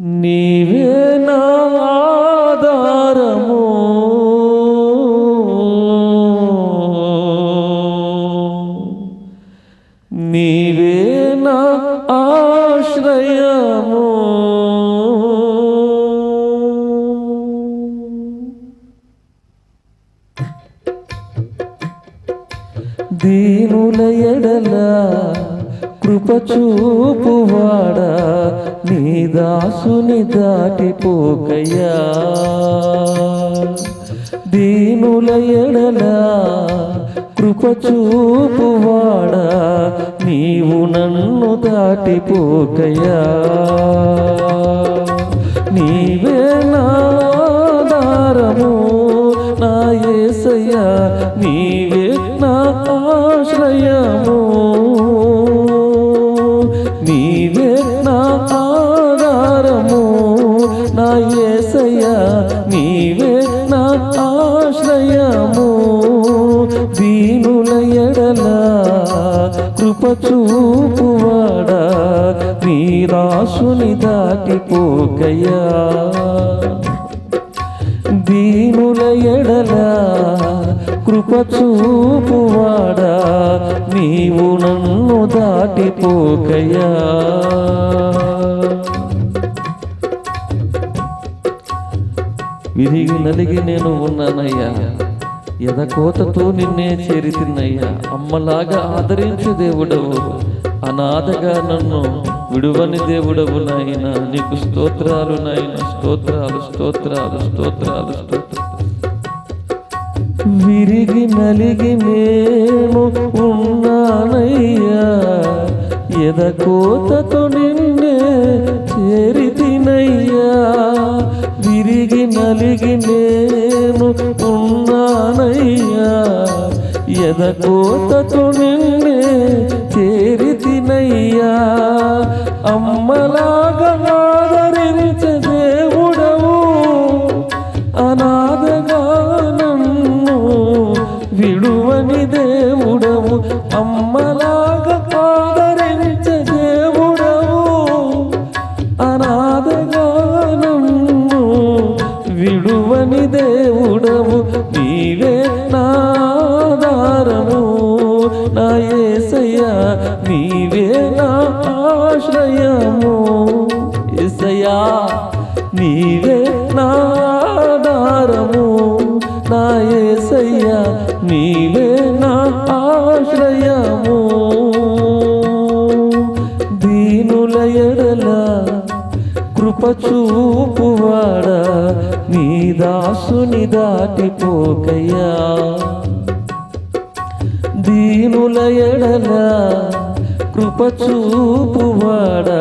నీవే నా ఆధారము. నీవే నా ఆశ్రయము. దీనుల ఎడలా కృప చూపువాడా నీ దాసుని దాటిపోకయ్యా. దీనుల ఎడలా కృప చూపువాడా నీవు నన్ను దాటిపోకయ్యా. నీవే నాదారము నీవే నా ఆశ్రయము దీనుల ఎడల కృప చూపువాడా నీరాసుని దాటిపోకయ్యా దీనుల ఎడల కృప చూపువాడా నీవు నన్ను దాటిపోకయ్యా విరిగి నలిగి నేను ఉన్నానయ్యా. ఎదకోతతో నిన్నే చేరితిన్నయ్యా అమ్మలాగా ఆదరించు దేవుడవు. అనాథగా నన్ను విడువని దేవుడవు నాయన. నీకు స్తోత్రాలు నాయన. స్తోత్రాలు స్తోత్రాలు స్తోత్రాలు స్తోత్రాలు. విరిగి నలిగి నేను ఉన్నానయ్యా. ఎదకోతతో నిన్నే చేరితినయ్యా నలిగి నేను ఉన్నానయ్యా. ఎదకోతతో నిన్నే చేరితినయ్యా అమ్మలాగా నీవే నా ఆశ్రయము. దీనుల ఎడల కృప చూపువాడా నీ దాసుని దాటిపోకయ్యా. దీనుల ఎడల కృప చూపువాడా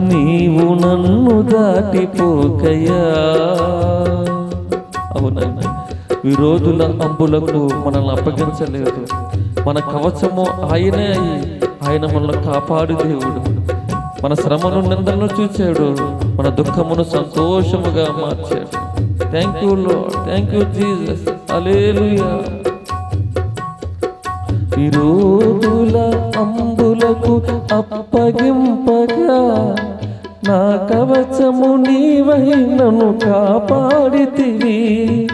నీవు నన్ను దాటిపోకయ్యా. ఈ రోజుల అంబులకు మనల్ని అప్పగించలేదు. మన కవచము ఆయనే అయి ఆయన మనల్ని కాపాడు దేవుడు. మన శ్రమను నిందలను చూచాడు. మన దుఃఖమును సంతోషముగా మార్చాడు. Thank you Lord thank you Jesus hallelujah రోజుల అంబులకు అప్పగింపగా నా కవచము నీవై నన్ను కాపాడితివి.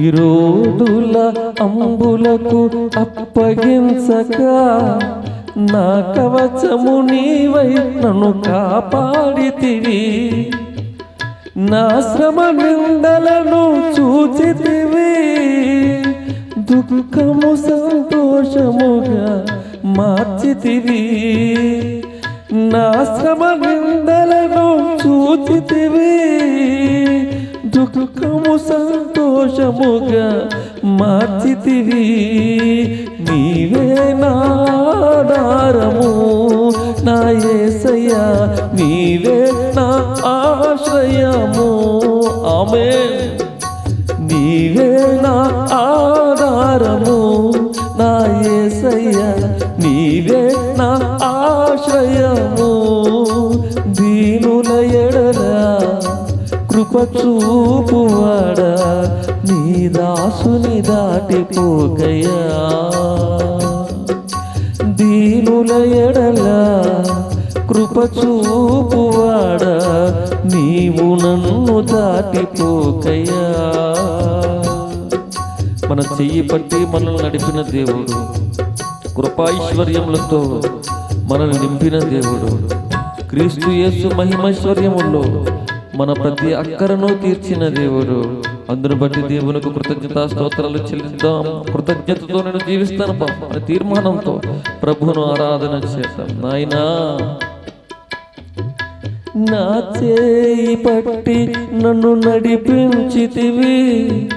విరోధుల అంబులకు అప్పగించక నా కవచము నీవై నన్ను కాపాడితివి. నా శ్రమ నిందలను చూచితివి. దుఃఖము సంతోషముగా మార్చితివి. నా శ్రమ నిందలను చూచితివి. దుఃఖము సంతోషముగా మార్చితివి. నీవే నాదారము నా యేసయ్యా నీవే నా ఆశ్రయము. ఆమె కృప చూపువాడా? నీ దాసుని దాటిపోకయ్యా దీనుల ఎడల కృప చూపువాడా? నీవు నన్ను దాటిపోకయ్యా మన చెయ్యి పట్టి మనల్ని నడిపిన దేవుడు కృపాైశ్వర్యములతో మనల్ని నింపిన దేవుడు క్రీస్తు యేసు మహిమైశ్వర్యములో మన ప్రతి అక్కరను తీర్చిన దేవుడు. అందును బట్టి దేవునికి కృతజ్ఞతా స్తోత్రాలు చెల్లిద్దాం. కృతజ్ఞతతో నేను జీవిస్తాను అనే తీర్మానంతో ప్రభును ఆరాధన చేద్దాం. నాయనా నా చేయి పట్టి నన్ను నడిపించితివి.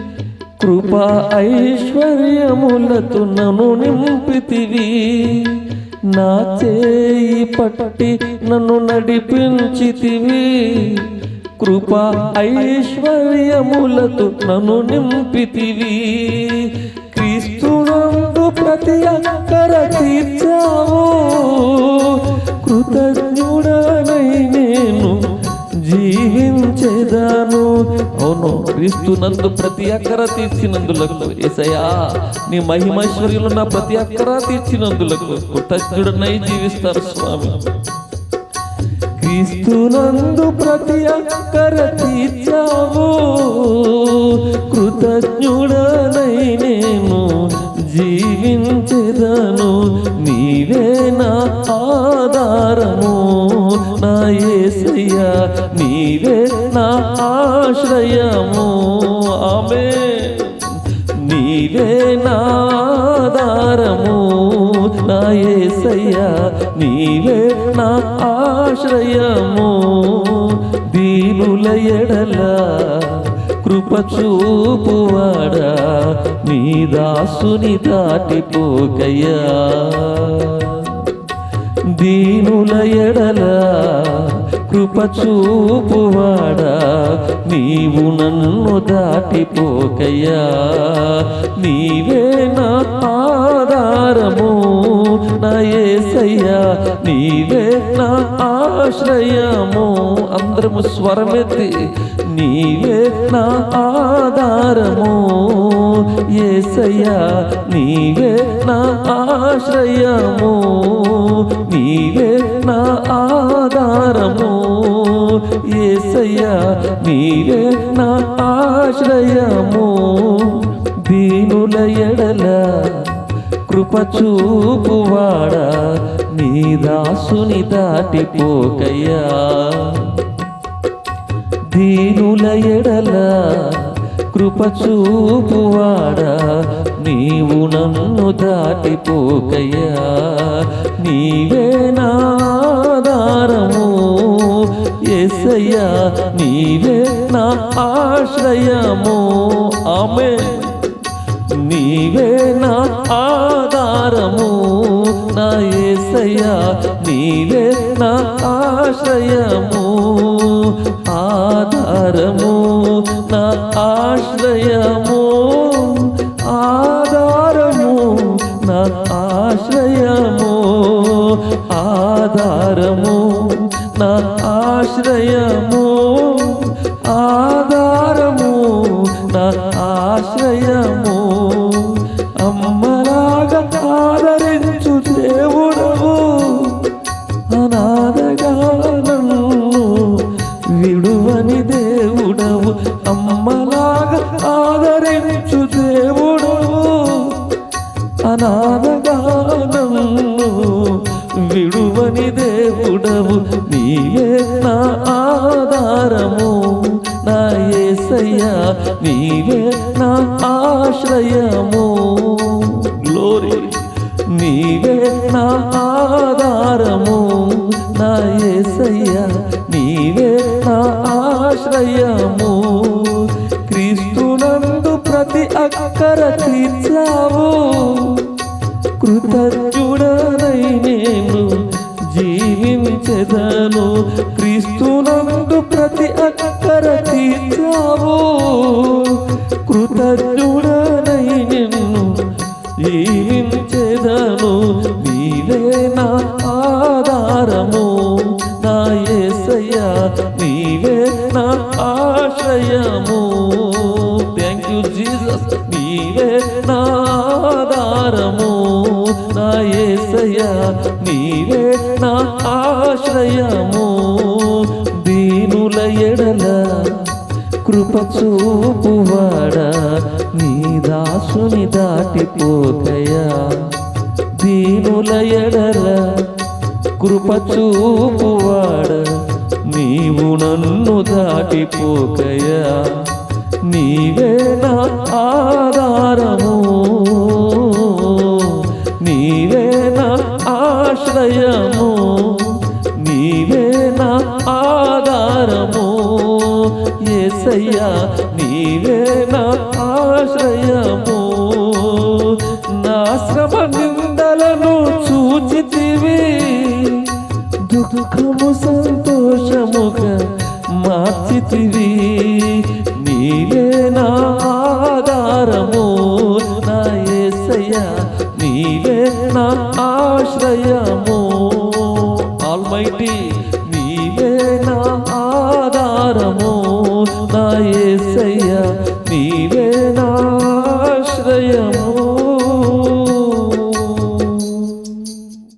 కృపా ఐశ్వర్యములతో నన్ను నింపితివి. నా చేయి పట్టి నన్ను నడిపించితివి. కృప ఐశ్వర్యములతో నన్ను నింపితివి. క్రీస్తునందు ప్రతి అక్కర తీర్చావు. కృతజ్ఞుడనై నేను జీవించేదాను. అవును క్రీస్తునందు ప్రతి అక్కర తీర్చినందులకు ఏసయ్యా నీ మహిమైశ్వర్యులు నా ప్రతి అక్కర తీర్చినందులకు కృతజ్ఞుడనై జీవిస్తారు స్వామి. క్రీస్తునందు ప్రతి అక్కర తీర్చా. నా నీవే నా ఆశ్రయము. దీనుల ఎడల కృప చూపువాడా నీ దాసుని దాటిపోకయ్యా దీనుల ఎడలా కృపచూపువాడా? నీవు నన్ను దాటిపోకయ్యా. నీవే నా ఆధారము నా యేసయ్యా నీవే నా ఆశ్రయము. అందరము స్వరమెత్తి నీవే నా ఆధారము. యేసయ్యా నీవే నా ఆశ్రయము నీవే నా ఆధారము. ఏసయ్యా నీవే నా ఆశ్రయము. దీనుల ఎడల కృప చూపువాడా నీ దాసుని దాటిపోకయ్యా. దీనుల ఎడలా కృప చూపువాడా నీవు నన్ను దాటిపోకయ్యా. నీవే నాదారము ఎసయ్యా నీవే నా ఆశ్రయము. ఆమె నీవే నా ఆధారము. నా ఏసయ్యా నీవే నా ఆశ్రయము. ఆధారము. ఆశ్రయము ఆశ్రయము. గ్లోరీ నీవే నా ఆధారము. నా యేసయ్యా నీవే నా ఆశ్రయము. ఆశ్రయము. థ్యాంక్ యూ జీసస్ నీవే నా నా ఏసయ నీవే నా ఆశ్రయము. దీనుల ఎడల కృప చూపువాడా నీ దాసుని దాటిపోకయా దీనుల ఎడల కృప చూపువాడ నీవు నన్ను దాటిపోకయా. నీవే నా ఆధారము. నీవే నా ఆశ్రయము. నీవే నా ఆధారము. ఏసయ్యా నీవే నా ఆశ్రయము. నా శ్రమ నిందలను చూచితివి. దుఃఖము సంత సంతోషముగా మార్చితివి. నీలే నా